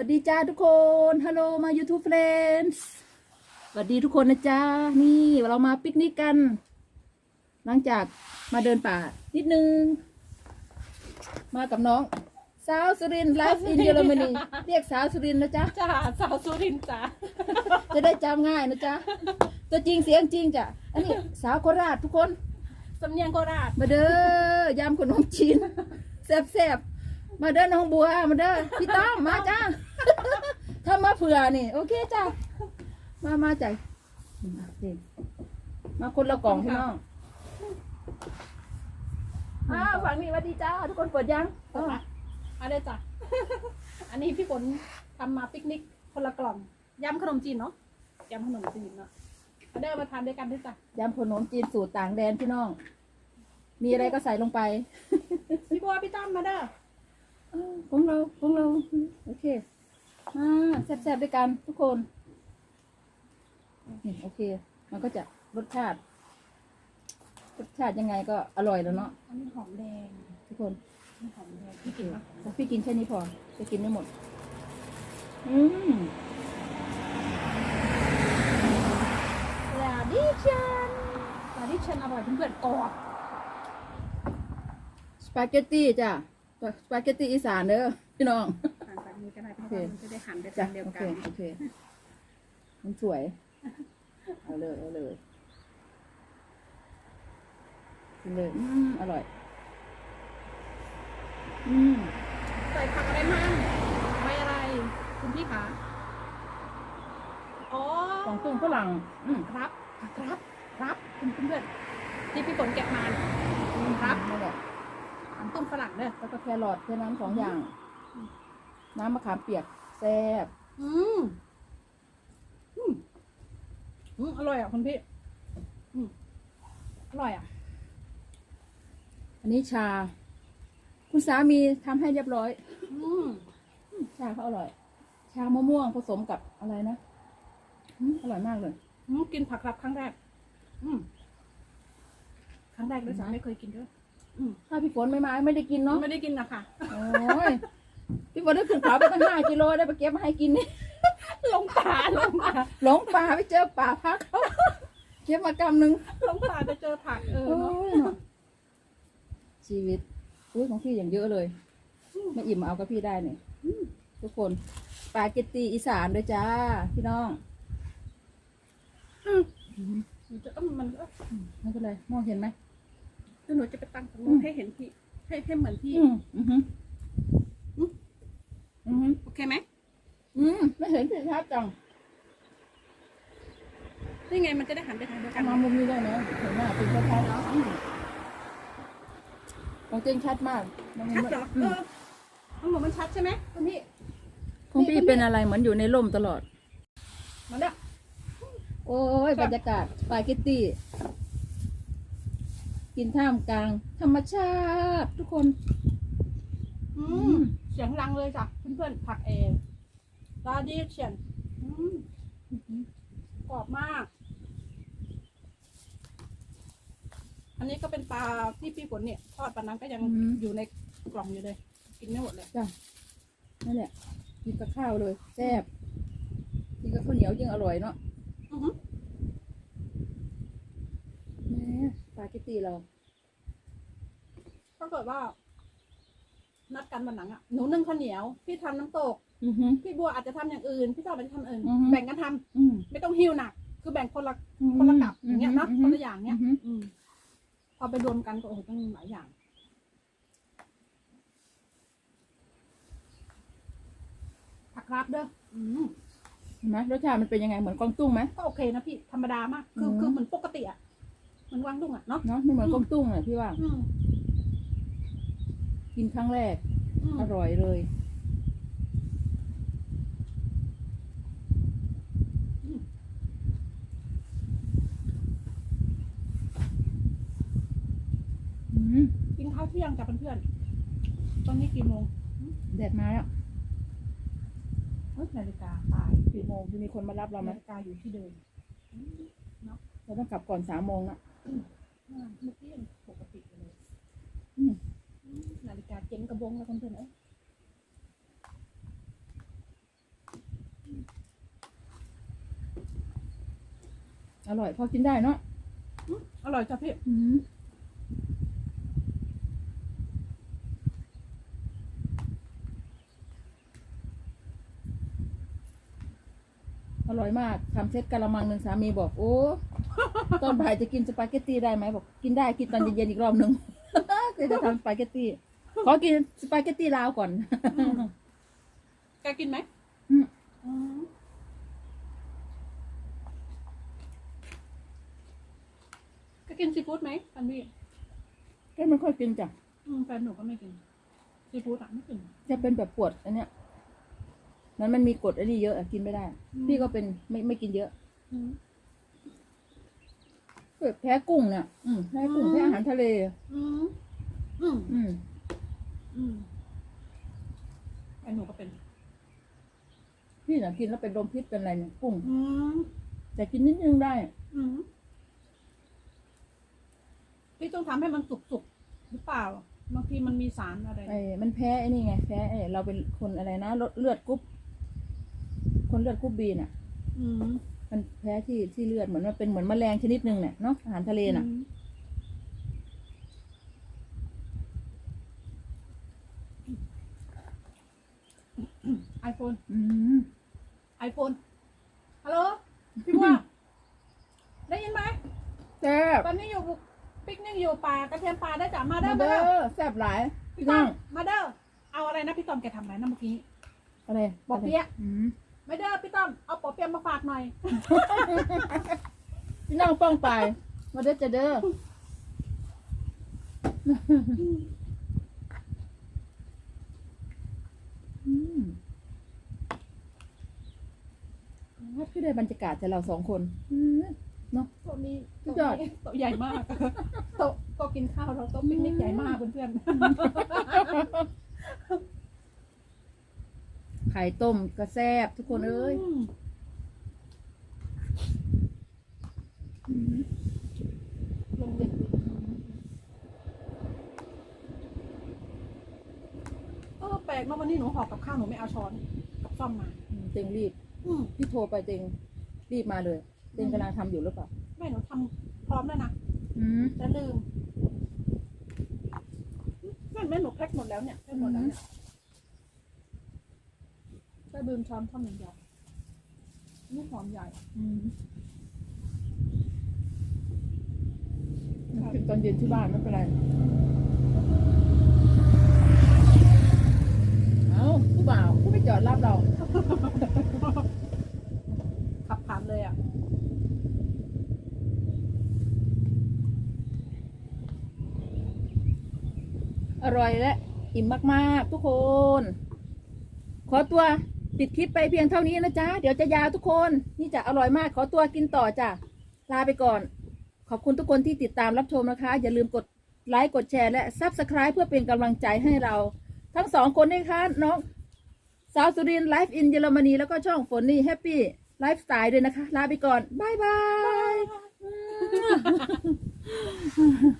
วัสดีจ้าทุกคนฮัลโหลมา YouTube friends สวัสดีทุกคนนะจ้านี่เรามาปิกนิกกัน หลังจากมาเดินป่านิดนึง มากับน้อง สาวสุรินไลฟ์อินเยอรมนีเรียกสาวสุรินทร์นะจ๊ะจ้าสาวสุรินทร์จ้าจะได้จำง่ายนะจ๊ะตัวจริงเสียงจริงจ้ะอันนี้สาวโคราชทุกคน สำเนียงโคราชมาเด้อยำขนมจีนแซ่บๆ มาเด้อน้องบัวมาเด้อพี่ต้อมมาจ้าถ้ามาเผื่อนี่ โอเคจ้ามามาใจมาคนละกล่องพี่น้องอ้าวฝั่งนี้สวัสดีจ้าทุกคนเปิดยังเปิดละมาเลยจ้ะอันนี้พี่ฝนทำมาปิกนิกคนละกล่องยำขนมจีนเนาะยำขนมจีนเนาะมาเดินมาทานด้วยกันด้วยจ้ะยำขนมจีนสูตรต่างแดนพี่น้อง มีอะไรก็ใส่ลงไป พี่บัวพี่ต้อมมาเด้อ อ้าวของเราของเรา โอเคมาแซ่บๆด้วยกันทุกคนนี่โอเค มันก็จะรสชาติ รสชาติยังไงก็อร่อยแล้วเนาะอันนี้หอมแดงทุกคนอันนี้หอมแดงพี่กินปะแต่พี่กินแค่นี้พอจะกินไม่หมด อืมลาดิชันลาดิชันอร่อยเพื่อนๆกรอบสปาเกตตี้จ้ะ สปาเกตตี้อีสานเด้อพี่น้องหั่นแบบนี้ก็ได้เพราะโอเคว่ามันจะได้หั่นด้วยจ้ะกันเดียวโอกัเคน โอเค มันสวย เอาเลย เอาเลยกินเลย อืมอร่อย อืมใส่ผักอะไรมั่งไม่อะไร คุณพี่คะอ๋อของเครื่องฝรั่งอืมครับ ครับ ครับ คุณเพื่อนๆที่พี่ฝนเก็บมาเนี่ยครับ นั่นแหละน้ำ ต้มฝรั่งเด้อแล้วก็แครอทแค่นั้นสองอย่าง น้ำมะขามเปียกแซ่บอืมอืมอืมอร่อยอะคุณพี่อืมอร่อยอะ อันนี้ชา คุณสามีทำให้เรียบร้อย อืมอืมชาเขาอร่อย ชามะม่วงผสมกับอะไรนะอืมอร่อยมากเลยอืมกินผักรับครั้งแรก อืมครั้งแรกด้วยซ้ำไม่เคยกินด้วยอืม ถ้าพี่ฝนไม่มาไม่ได้กินเนาะไม่ได้กินอะค่ะ โอ้ยพี่ฝนได้ขึ้นเขาไปตั้งห้ากิโลได้ไปเก็บมาให้กินนี่ ลงป่าลงป่าหลงป่าไปเจอป่าพักเก็บมากำหนึ่งลงป่าจะเจอผักเออโอ้เนาะยเนาะชีวิตอุ้ยของพี่อย่างเยอะเลยไม่อิ่มเอากับพี่ได้เนี่ยทุกคนปาเกตตีอีสานด้วยจ้า พี่น้องมันจะต้องมันก็ไม่เป็นไรมองเห็นไหม แล้วหนูจะไปตั้งตรงนู้นให้เห็นพี่ ให้ให้เหมือนพี่ อืมอือหืออืมอือหือโอเคไหมอืมไม่เห็นสิชัดจังนี่ไงมันจะได้หันไปทางเดียวกัทำนมามุมนี้ได้ไหมเห็นหน้าเป็นชัดชัดๆอืมของจริงชัดมากมองมุมชัดเหรออืเอมอของหนูมันชัดใช่ไหมคุณพี่ของพี่เป็นอะไรเหมือนอยู่ในร่มตลอดมันเนี่ยโอ้ยบรรยากาศสปาเกตตี้ กินท่ามกลาง ธรรมชาติ ทุกคน อือืมมเสียงดังเลยจ้ะเพื่อนๆผักเองลาดิเชียนอืมกรอบมาก อันนี้ก็เป็นปลาที่พี่ฝนเนี่ยทอดปลานั้นก็ยังอยู่ในกล่องอยู่เลย กินไม่หมดเลย จ้ะนั่นแหละกินกับข้าวเลยแซ่บกินกับข้าวเหนียวยิ่งอร่อยเนาะ อือหือ แหม่ส ปาเกตตี้เราถ้าเกิดว่า นัดกันวันหลังอะหนูนึ่งข้าวเหนียว พี่ทำน้ำตก อือหือพี่บัวอาจจะทำอย่างอื่น พี่ต้อมอาจจะทำอื่น อือฮึ แบ่งกันทำอืมไม่ต้องหิ้วหนัก คือแบ่งคนละคนละกับอย่างเงี้ยเนาะอือคหืนอละอย่างเนี้ย อือหืออืมพอไปรวมกันก็โอ้โหต้องหลายอย่าง ผักครับเด้ออืมเห็นไหมรสชาติมันเป็นยังไงเหมือนกวางตุ้งไหมก็โอเคนะพี่ธรรมดา มาก คืออืม คือเหมือนปกติอะเห มือนวางดุงอะเนาะเนาะไม่เหมือนกวางตุ้งเลยพี่ว่า อืมกินครั้งแรก อืมอร่อยเลย อืมกินข้าวเที่ยงกับเพื่อนๆตอนนี้กี่โมงแดดมาแล้วเฮ้ยนาฬิกาตายสี่โมงจะมีคนมารับเราไหมนาฬิกาอยู่ที่เดิมเราต้องกลับก่อนสามโมงนะอ่าเมื่อกี้ยังปกติเลยนาฬิกาเจ๊งกระบงแล้วคนเพื่อนเอ้ยอร่อยพอกินได้เนาะอร่อยจ้ะพี่อร่อยมากทำเซตกะละมังหนึ่งสามีบอกโอ้ ตอนบ่ายจะกินสปาเกตตี้ได้ไหมบอกกินได้กินตอนเย็นๆอีกรอบหนึ่งก็จะทำสปาเกตตี้ขอกินสปาเกตตี้ลาวก่อนแกกินไหมอืมอืมแกกินซีฟู้ดไหมฟันบี้แกไม่ค่อยกินจ้ะอืมแฟนหนูก็ไม่กินซีฟู้ดอะไม่กิน จะเป็นแบบปวดอันเนี้ยมันมันมีกรดอันนี้เยอะอะกินไม่ได้ อืม พี่ก็เป็นไม่ไม่กินเยอะ อืม แบบแพ้กุ้งเนี่ยอืมแพ้กุ้งอืมแพ้อาหารทะเล อืมอืมอืมอืมแฟนหนูก็เป็น พี่น่ะกินแล้วเป็นลมพิษเป็นอะไรเนี่ยกุ้ง อืมแต่กินนิดนึงได้ อืมพี่ต้องทำให้มันสุกๆหรือเปล่า บางทีมันมีสารอะไร ไอ้มันแพ้ไอ้นี่ไง แพ้ไอ้เราเป็นคนอะไรนะลดเลือดกรุ๊ปคนเลือดกรุ๊ปบีน่ะ อืม มันแพ้ที่ที่เลือดเหมือนมันเป็นเหมือนแมลงชนิดหนึ่งเนี่ยเนาะอาหารทะเลน่ะ ไอโฟนอืมไอโฟนฮัลโหลพี่บัวได้ยินไหมแซ่บตอนนี้อยู่ปิกนิกอยู่ป่ากระเทียมป่าได้จ้ะมาเด้มาอมาเด้เด้ออแซ่บหลายพี่พี่ต้น้ออมงมาเด้อเอาอะไรนะพี่ต้อมแกทำอะไรนะเมื่อกี้อะไรปอเปี๊ยะอืม ไม่เด้อพี่ต้อมเอาปอเปี๊ยะมาฝากหน่อย พี่น้องป้องไปมาเด้อจะเด้ออืมวัดขึ้นได้บรรยากาศจากเราสองคนอืมเนาะโต๊ะนี้สุดยอด โต๊ะใหญ่มากโต๊ะโต๊ะกินข้าวเราโต๊ะปิกนิกใหญ่มากเพื่อน ไข่ต้มก็แซ่บทุกๆคนเอ้ยมลมเย็นเออแปลกเนอะวันนี้หนูหอบกับข้าวหนูไม่เอาช้อนกับซ่อมมา อืมเต็งรีบอืมพี่โทรไปเต็งรีบมาเลย เต็งกำลังทำอยู่หรือเปล่าแม่หนูทำพร้อมแล้วนะอืมแต่ลืมแม่แม่หนูแพ็คหมดแล้วเนี่ยแพ็คหมดแล้วเนี่ย แต่ลืมช้อนท่อนหนึ่งเดียวนี่หอมใหญ่อืมถึงตอนเย็นที่บ้านไม่เป็นไร เอาผู้บ่าวผู้ไปจอดรับเรา ขับผ่านเลยอะอร่อยและ อิ่มมาก ๆ ทุกคน ขอตัว ปิดคลิปไปเพียงเท่านี้นะจ๊ะ เดี๋ยวจะยาวทุกคน นี่จะอร่อยมาก ขอตัวกินต่อจ้ะ ลาไปก่อน ขอบคุณทุกคนที่ติดตามรับชมนะคะ อย่าลืมกดไลค์ กดแชร์ และ Subscribe เพื่อเป็นกำลังใจให้เรา ทั้งสองคนด้วยค่ะน้องสาวสุรินไลฟ์อินเยอรมนีแล้วก็ช่องฝนนี่แฮปปี้ไลฟ์สไตล์ด้วยนะคะ ลาไปก่อน บ๊ายบาย